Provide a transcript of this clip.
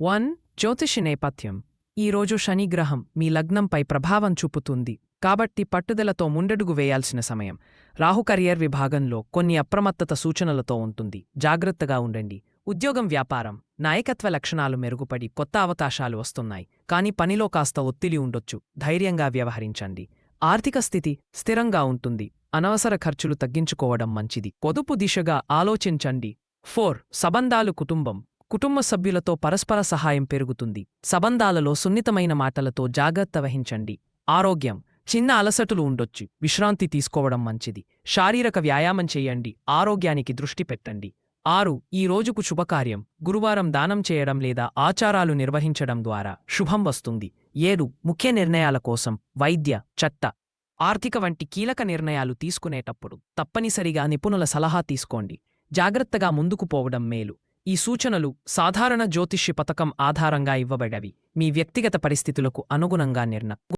One జ్యోతిషి నేపథ్యం. ఈరోజు శనిగ్రహం మీ లగ్నంపై ప్రభావం చూపుతుంది. కాబట్టి పట్టుదలతో ముండడుగు వేయాల్సిన సమయం. రాహు కెరియర్ విభాగంలో కొన్ని అప్రమత్తత సూచనలతో ఉంటుంది. జాగ్రత్తగా ఉండండి. ఉద్యోగం వ్యాపారం నాయకత్వ లక్షణాలు మెరుగుపడి కొత్త అవకాశాలు వస్తున్నాయి. కానీ పనిలో కాస్త ఒత్తిడి ఉండొచ్చు. ధైర్యంగా వ్యవహరించండి. ఆర్థిక స్థితి స్థిరంగా ఉంటుంది. అనవసర ఖర్చులు తగ్గించుకోవడం మంచిది. పొదుపు దిశగా ఆలోచించండి. ఫోర్ సంబంధాలు కుటుంబం. కుటుంబ సభ్యులతో పరస్పర సహాయం పెరుగుతుంది. సంబంధాలలో సున్నితమైన మాటలతో జాగ్రత్త వహించండి. ఆరోగ్యం చిన్న అలసటులు ఉండొచ్చు. విశ్రాంతి తీసుకోవడం మంచిది. శారీరక వ్యాయామం చేయండి. ఆరోగ్యానికి దృష్టి పెట్టండి. ఆరు ఈ రోజుకు శుభకార్యం. గురువారం దానం చేయడం లేదా ఆచారాలు నిర్వహించడం ద్వారా శుభం వస్తుంది. ఏడు ముఖ్య నిర్ణయాల కోసం వైద్య చట్ట ఆర్థిక వంటి కీలక నిర్ణయాలు తీసుకునేటప్పుడు తప్పనిసరిగా నిపుణుల సలహా తీసుకోండి. జాగ్రత్తగా ముందుకు పోవడం మేలు. ఈ సూచనలు సాధారణ జ్యోతిష్య పథకం ఆధారంగా ఇవ్వబడవి. మీ వ్యక్తిగత పరిస్థితులకు అనుగుణంగా నిర్ణ